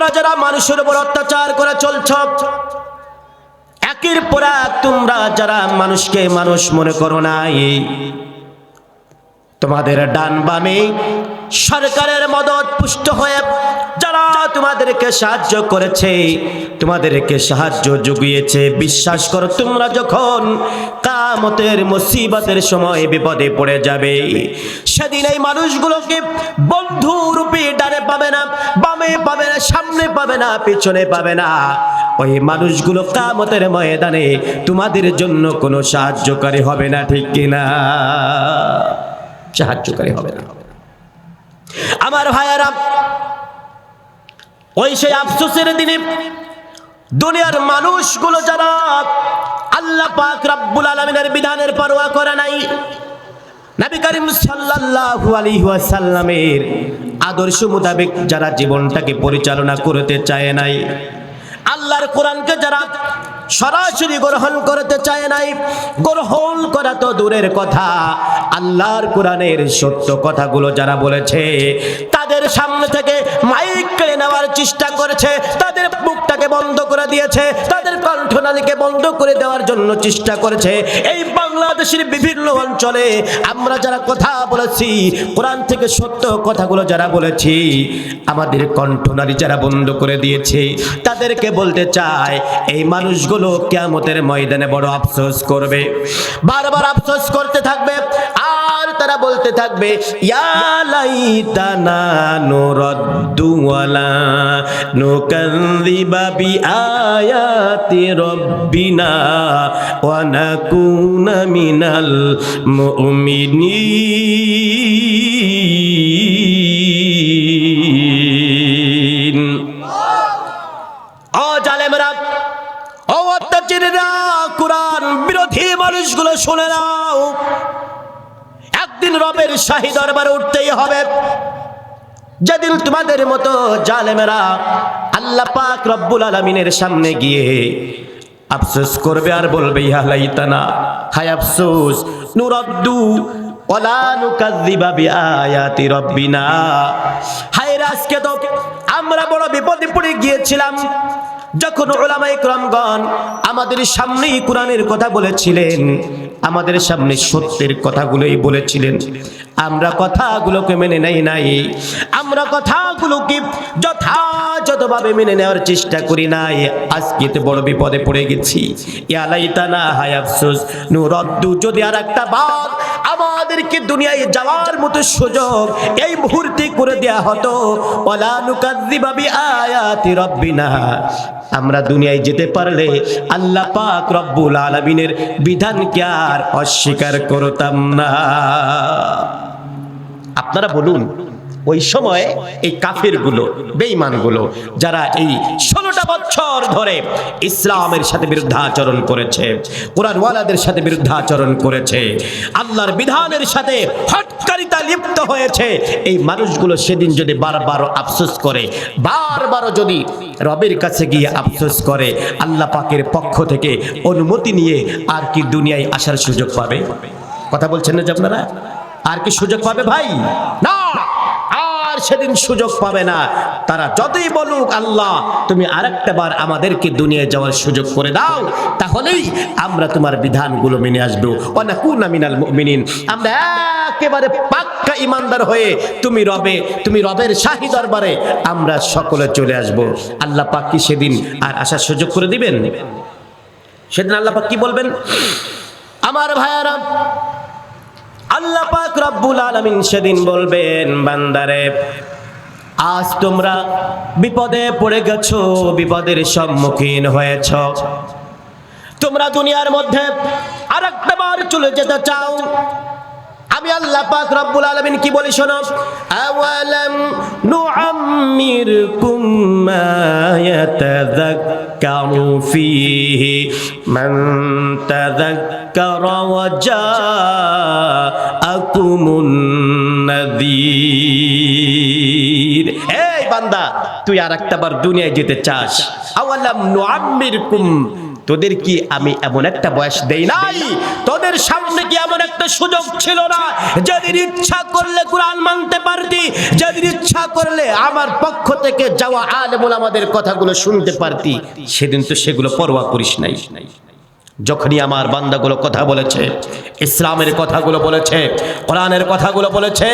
তোমরা যারা মানুষের উপর অত্যাচার করে চলছ, একের পর এক তোমরা যারা মানুষকে মানুষ মনে করো না এই তোমাদের ডান বামে সরকারের মদত পুষ্ট হয়ে যারা তোমাদেরকে সাহায্য করেছে, তোমাদেরকে সাহায্য জুগিয়েছে, বিশ্বাস করো তোমরা যখন কামতের মুসিবতের সময় বিপদে পড়ে যাবে। সেদিন এই মানুষগুলোকে বন্ধু রূপে ডানে পাবে না, বামে পাবে না, সামনে পাবে না, পিছনে পাবে না। ওই মানুষগুলো কামতের ময়দানে তোমাদের জন্য কোনো সাহায্যকারী হবে না, ঠিক কিনা সাহায্যকারী হবে না। আমার ভাইয়ারা, ওই সেই আফসোসের দিনে দুনিয়ার মানুষগুলো যারা আল্লাহ পাক রব্বুল আলমিনের বিধানের পরোয়া করে নাই। নবী করিম সাল্লাল্লাহু আলাইহি ওয়াসাল্লামের আদর্শ মোতাবেক যারা জীবনটাকে পরিচালনা করতে চায় নাই, আল্লাহর কোরআনকে যারা সরাসরি গ্রহণ করতে চায় নাই, গ্রহণ করা তো দূরের কথা। আল্লাহর কোরআনের সত্য কথাগুলো যারা বলেছে, তাদের সামনে থেকে মাইক নেওয়ার চেষ্টা করেছে, তাদের মুখটাকে বন্ধ করে দিয়েছে, তাদের কণ্ঠনালীকে বন্ধ করে দেওয়ার জন্য চেষ্টা করেছে। এই বাংলাদেশের বিভিন্ন অঞ্চলে আমরা যারা কথা বলেছি, কোরআন থেকে সত্য কথাগুলো যারা বলেছি, আমাদের কণ্ঠনালী যারা বন্ধ করে দিয়েছে, তাদেরকে বলতে চায়, এই মানুষগুলো কেয়ামতের ময়দানে বড় আফসোস করবে। বারবার আফসোস করতে থাকবে, আর তারা বলতে থাকবে, ইয়া লাইতানা নুরাদ্দু ওয়ালা নুকাযযিবা বিআয়াতি রাব্বিনা ওয়া নাকুনা মিনাল মুমিনিন ও জালেমরা, ও অত্যাচারীরা, কোরআন বিরোধী মানুষগুলো শুনে নাও। একদিন রবের শাহী দরবারে উঠতেই হবে। যেদিন তোমাদের মতো জালেমেরা আল্লাহ পাক রব্বুল আলামিনের সামনে গিয়ে আফসোস করবে আর বলবে ইহা লাইতানা, হায় আফসোস, নুরদ্দু আজকে তো আমরা বড় বিপদে পড়ে গিয়েছিলাম, যখন ওলামা ইকরামগণ আমাদের সামনেই কোরআনের কথা বলেছিলেন, আমাদের সামনে সত্যের কথাগুলোই বলেছিলেন। আমরা কথাগুলোকে মেনে নেই নাই। আমরা কথাগুলোকে যথাযথভাবে মেনে নেওয়ার চেষ্টা করি নাই। আজকে তো বড় বিপদে পড়ে গেছি। ইয়ালাইতানা হায় আফসোস। নুরদ্দু, যদি আর একটা বার আমাদেরকে দুনিয়ায় যাওয়ার মতো সুযোগ এই মুহূর্তে করে দেয়া হতো ওলা নুকাযযিবা বিআয়াতি রাব্বিনা। আমরা দুনিয়ায় যেতে পারলে আল্লাহ পাক রব্বুল আলামিনের বিধানকে আর অস্বীকার করতাম না। আপনারা বলুন, ওই সময় এই কাফেরগুলো, বেঈমানগুলো, যারা এই ষোলোটা বছর ধরে ইসলামের সাথে বিরুদ্ধাচরণ করেছে, কোরআনওয়ালাদের সাথে বিরুদ্ধাচরণ করেছে, আল্লাহর বিধানের সাথে হটকারিতা লিপ্ত হয়েছে, এই মানুষগুলো সেদিন যদি বারবার আফসোস করে বারবারও যদি রবের কাছে গিয়ে আফসোস করে, আল্লাহ পাকের পক্ষ থেকে অনুমতি নিয়ে আর কি দুনিয়ায় আসার সুযোগ পাবে? কথা বলছেন না যে আপনারা? আর কি সুযোগ পাবে ভাই? না, আর সেদিন সুযোগ পাবে না। তারা যতই বলুক, আল্লাহ, তুমি আরেকটা বার আমাদেরকে দুনিয়ায় যাওয়ার সুযোগ করে দাও, তাহলেই আমরা তোমার বিধানগুলো মেনে আসব। অনাকুনা মিনাল মুমিনিন। আমরা একেবারে পাক্কা ইমানদার হয়ে তুমি রবে, তুমি রবের শাহী দরবারে আমরা সকলে চলে আসব। আল্লাহ পাক কি সেদিন আর আসার সুযোগ করে দিবেন? সেদিন আল্লাহ পাক কি বলবেন? আমার ভাইয়ারা আল্লাহ পাক রব্বুল আলামিন সেদিন বলবেন, বান্দারে, আজ তোমরা বিপদে পড়ে গেছো, বিপদের সম্মুখীন হয়েছ। তোমরা দুনিয়ার মধ্যে আর একটা বার চলে যেতে চাও। আমি আল্লাহ পাক রব্বুল আলামিন কি বলি শোনো? আওয়ালাম নুআম্মিরকুম মা ইয়াতাযাক্কারু ফীহি। মান তাযাক্কারা বান্দা, তুই আর একটা বার দুনিয়ায় যেতে চাস। আওয়ালাম তোদের কি আমি এমন একটা বয়স দেই নাই? তোদের সামনে কি এমন একটা সুযোগ ছিল না? যদি ইচ্ছা করলে কোরআন মানতে পারতি যদি ইচ্ছা করলে আমার পক্ষ থেকে যাওয়া আলেমুল আমাদের কথাগুলো শুনতে পারতি, সেদিন তো সেগুলো পরোয়া করিস নাই। যখনই আমার বান্দাগুলো কথা বলেছে, ইসলামের কথাগুলো বলেছে, কোরআনের কথাগুলো বলেছে,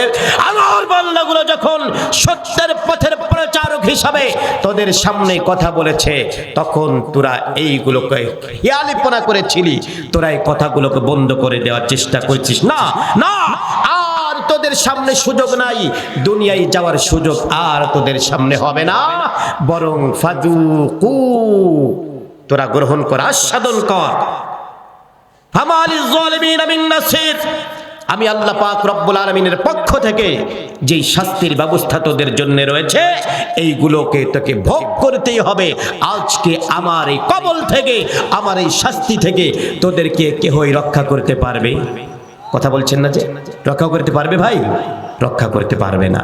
আমার বান্দাগুলো যখন সত্যের পথের প্রচারক হিসাবে তোদের সামনে কথা বলেছে, তখন তোরা এইগুলোকে হিয়ালিপনা করেছিলি। তোরা এই কথাগুলোকে বন্ধ করে দেওয়ার চেষ্টা করছিস। না না, আর তোদের সামনে সুযোগ নাই। দুনিয়ায় যাওয়ার সুযোগ আর তোদের সামনে হবে না। বরং ফাজুকু তোরা গ্রহণ কর, আস্বাদন কর। আমি আল্লাহ পাক রব্বুল আলমিনের পক্ষ থেকে যেই শাস্তির ব্যবস্থা তোদের জন্য রয়েছে, এইগুলোকে তোকে ভোগ করতেই হবে। আজকে আমার এই কবল থেকে, আমার এই শাস্তি থেকে তোদেরকে কেহই রক্ষা করতে পারবে? কথা বলছেন না যে? রক্ষা করতে পারবে ভাই? রক্ষা করতে পারবে না।